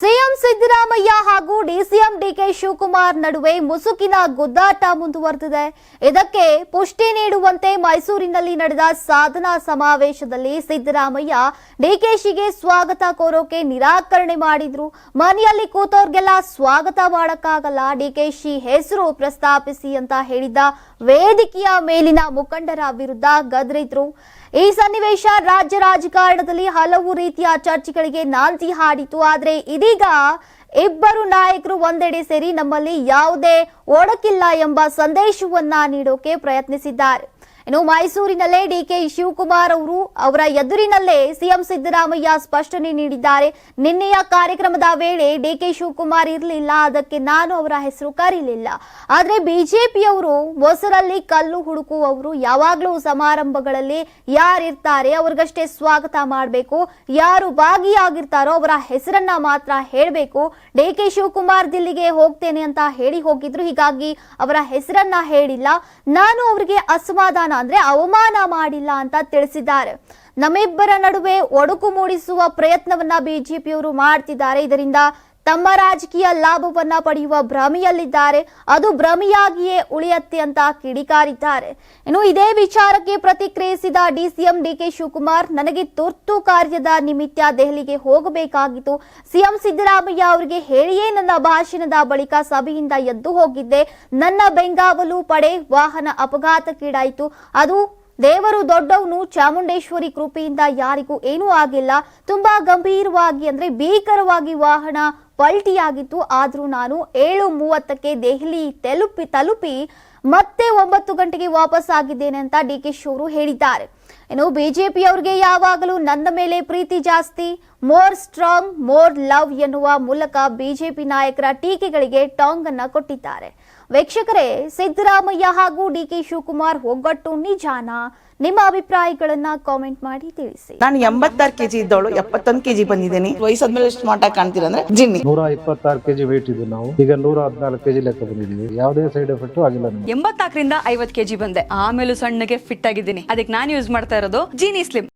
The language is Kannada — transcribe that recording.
See ಸಿಎಂ ಸಿದ್ದರಾಮಯ್ಯ ಹಾಗೂ ಡಿಸಿಎಂ ಡಿಕೆ ಶಿವಕುಮಾರ್ ನಡುವೆ ಮುಸುಕಿನ ಗುದ್ದಾಟ ಮುಂದುವರೆದಿದೆ. ಇದಕ್ಕೆ ಪುಷ್ಟಿ ನೀಡುವಂತೆ ಮೈಸೂರಿನಲ್ಲಿ ನಡೆದ ಸಾಧನಾ ಸಮಾವೇಶದಲ್ಲಿ ಸಿದ್ದರಾಮಯ್ಯ ಡಿಕೆಶಿಗೆ ಸ್ವಾಗತ ಕೋರೋಕೆ ನಿರಾಕರಣೆ ಮಾಡಿದ್ರು. ಮನೆಯಲ್ಲಿ ಕೂತವ್ರಿಗೆಲ್ಲ ಸ್ವಾಗತ ಮಾಡಕ್ಕಾಗಲ್ಲ, ಡಿಕೆಶಿ ಹೆಸರು ಪ್ರಸ್ತಾಪಿಸಿ ಅಂತ ಹೇಳಿದ್ದ ವೇದಿಕೆಯ ಮೇಲಿನ ಮುಖಂಡರ ವಿರುದ್ಧ ಗದ್ರಿದ್ರು. ಈ ಸನ್ನಿವೇಶ ರಾಜ್ಯ ರಾಜಕಾರಣದಲ್ಲಿ ಹಲವು ರೀತಿಯ ಚರ್ಚೆಗಳಿಗೆ ನಾಂದಿ ಹಾಡಿತು ಆದರೆ ಇದೀಗ ಇಬ್ಬರು ನಾಯಕರು ಒಂದೆಡೆ ಸೇರಿ ನಮ್ಮಲ್ಲಿ ಯಾವುದೇ ಒಡಕಿಲ್ಲ ಎಂಬ ಸಂದೇಶವನ್ನ ನೀಡೋಕೆ ಪ್ರಯತ್ನಿಸಿದ್ದಾರೆ. ಇನ್ನು ಮೈಸೂರಿನಲ್ಲೇ ಡಿಕೆ ಶಿವಕುಮಾರ್ ಅವರು ಅವರ ಎದುರಿನಲ್ಲೇ ಸಿಎಂ ಸಿದ್ದರಾಮಯ್ಯ ಸ್ಪಷ್ಟನೆ ನೀಡಿದ್ದಾರೆ. ನಿನ್ನೆಯ ಕಾರ್ಯಕ್ರಮದ ವೇಳೆ ಡಿಕೆ ಶಿವಕುಮಾರ್ ಇರಲಿಲ್ಲ. ಅದಕ್ಕೆ ನಾನು ಅವರ ಹೆಸರು ಕರೀಲಿಲ್ಲ. ಆದ್ರೆ ಬಿಜೆಪಿಯವರು ಮೊಸರಲ್ಲಿ ಕಲ್ಲು ಹುಡುಕುವವರು ಯಾವಾಗಲೂ ಸಮಾರಂಭಗಳಲ್ಲಿ ಯಾರಿರ್ತಾರೆ ಅವ್ರಿಗಷ್ಟೇ ಸ್ವಾಗತ ಮಾಡಬೇಕು. ಯಾರು ಭಾಗಿಯಾಗಿರ್ತಾರೋ ಅವರ ಹೆಸರನ್ನ ಮಾತ್ರ ಹೇಳಬೇಕು. ಡಿಕೆ ಶಿವಕುಮಾರ್ ದಿಲ್ಲಿಗೆ ಹೋಗ್ತೇನೆ ಅಂತ ಹೇಳಿ ಹೋಗಿದ್ರು. ಹೀಗಾಗಿ ಅವರ ಹೆಸರನ್ನ ಹೇಳಿಲ್ಲ. ನಾನು ಅವರಿಗೆ ಅಸಮಾಧಾನ ಅಂದ್ರೆ ಅವಮಾನ ಮಾಡಿಲ್ಲ ಅಂತ ತಿಳಿಸಿದ್ದಾರೆ. ನಮ್ಮಿಬ್ಬರ ನಡುವೆ ಒಡಕು ಮೂಡಿಸುವ ಪ್ರಯತ್ನವನ್ನ ಬಿಜೆಪಿಯವರು ಮಾಡ್ತಿದ್ದಾರೆ. ಇದರಿಂದ ತಮ್ಮ ರಾಜಕೀಯ ಲಾಭವನ್ನ ಪಡೆಯುವ ಭ್ರಮೆಯಲ್ಲಿದ್ದಾರೆ. ಅದು ಭ್ರಮೆಯಾಗಿಯೇ ಉಳಿಯತ್ತೆ ಅಂತ ಕಿಡಿಕಾರಿದ್ದಾರೆ. ಇನ್ನು ಇದೇ ವಿಚಾರಕ್ಕೆ ಪ್ರತಿಕ್ರಿಯಿಸಿದ ಡಿಸಿಎಂ ಡಿಕೆ ಶಿವಕುಮಾರ್, ನನಗೆ ತುರ್ತು ಕಾರ್ಯದ ನಿಮಿತ್ತ ದೆಹಲಿಗೆ ಹೋಗಬೇಕಾಗಿತ್ತು. ಸಿಎಂ ಸಿದ್ದರಾಮಯ್ಯ ಅವರಿಗೆ ಹೇಳಿಯೇ ನನ್ನ ಭಾಷಣದ ಬಳಿಕ ಸಭೆಯಿಂದ ಎದ್ದು ಹೋಗಿದ್ದೆ. ನನ್ನ ಬೆಂಗಾವಲು ಪಡೆ ವಾಹನ ಅಪಘಾತಕ್ಕೀಡಾಯಿತು. ಅದು ದೇವರು ದೊಡ್ಡವನು ಚಾಮುಂಡೇಶ್ವರಿ ಕೃಪೆಯಿಂದ ಯಾರಿಗೂ ಏನೂ ಆಗಿಲ್ಲ. ತುಂಬಾ ಗಂಭೀರವಾಗಿ ಅಂದ್ರೆ ಭೀಕರವಾಗಿ ವಾಹನ ಪಲ್ಟಿಯಾಗಿತ್ತು. ಆದರೂ ನಾನು ಏಳು ಮೂವತ್ತಕ್ಕೆ ದೆಹಲಿ ತಲುಪಿ ತಲುಪಿ ಮತ್ತೆ ಒಂಬತ್ತು ಗಂಟೆಗೆ ವಾಪಸ್ ಆಗಿದ್ದೇನೆ ಅಂತ ಡಿ ಕೆ ಶಿವರು ಹೇಳಿದ್ದಾರೆ. ಇನ್ನು ಬಿಜೆಪಿಯವರಿಗೆ ಯಾವಾಗಲೂ ನನ್ನ ಮೇಲೆ ಪ್ರೀತಿ ಜಾಸ್ತಿ ಮೋರ್ ಸ್ಟ್ರಾಂಗ್ ಮೋರ್ ಲವ್ ಎನ್ನುವ ಮೂಲಕ ಬಿಜೆಪಿ ನಾಯಕರ ಟೀಕೆಗಳಿಗೆ ಟಾಂಗ್ ಅನ್ನ ಕೊಟ್ಟಿದ್ದಾರೆ. ವೀಕ್ಷಕರೇ ಸಿದ್ದರಾಮಯ್ಯ ಹಾಗೂ ಡಿ ಕೆ ಶಿವಕುಮಾರ್ ಒಗ್ಗಟ್ಟು ನಿಜಾನ? ನಿಮ್ಮ ಅಭಿಪ್ರಾಯಗಳನ್ನ ಕಾಮೆಂಟ್ ಮಾಡಿ ತಿಳಿಸಿ. ನಾನು ಎಂಬತ್ತಾರು ಕೆಜಿ ಇದ್ದವಳು ಎಪ್ಪತ್ತೊಂದು ಕೆಜಿ ಬಂದಿದ್ದೀನಿ. ವಯಸ್ಸಾದ್ಮೇಲೆ ಸ್ಮಾರ್ಟ್ ಆಗಿ ಕಾಣ್ತೀರ ಅಂದ್ರೆ ಜಿನ್ನಿ. ನೂರ ಇಪ್ಪತ್ತಾರು ಕೆಜಿ ವೇಟ್ ಇದ್ದು ನಾವು. ಈಗ ನೂರ ಹದಿನಾಲ್ಕು ಕೆಜಿ ಲೆಕ್ಕ ಬಂದಿದ್ದೀವಿ. ಯಾವುದೇ ಸೈಡ್ ಎಫೆಕ್ಟ್ ಆಗಿಲ್ಲ ಎಂಬತ್ತಾಕರಿಂದ ಎಂಬತ್ನಾಲ್ಕರಿಂದ ಐವತ್ ಕೆಜಿ ಬಂದೆ. ಆಮೇಲೆ ಸಣ್ಣಗೆ ಫಿಟ್ ಆಗಿದ್ದೀನಿ. ಅದಕ್ಕೆ ನಾನು ಯೂಸ್ ಮಾಡ್ತಾ ಇರೋದು. ಜೀನಿ ಸ್ಲಿಮ್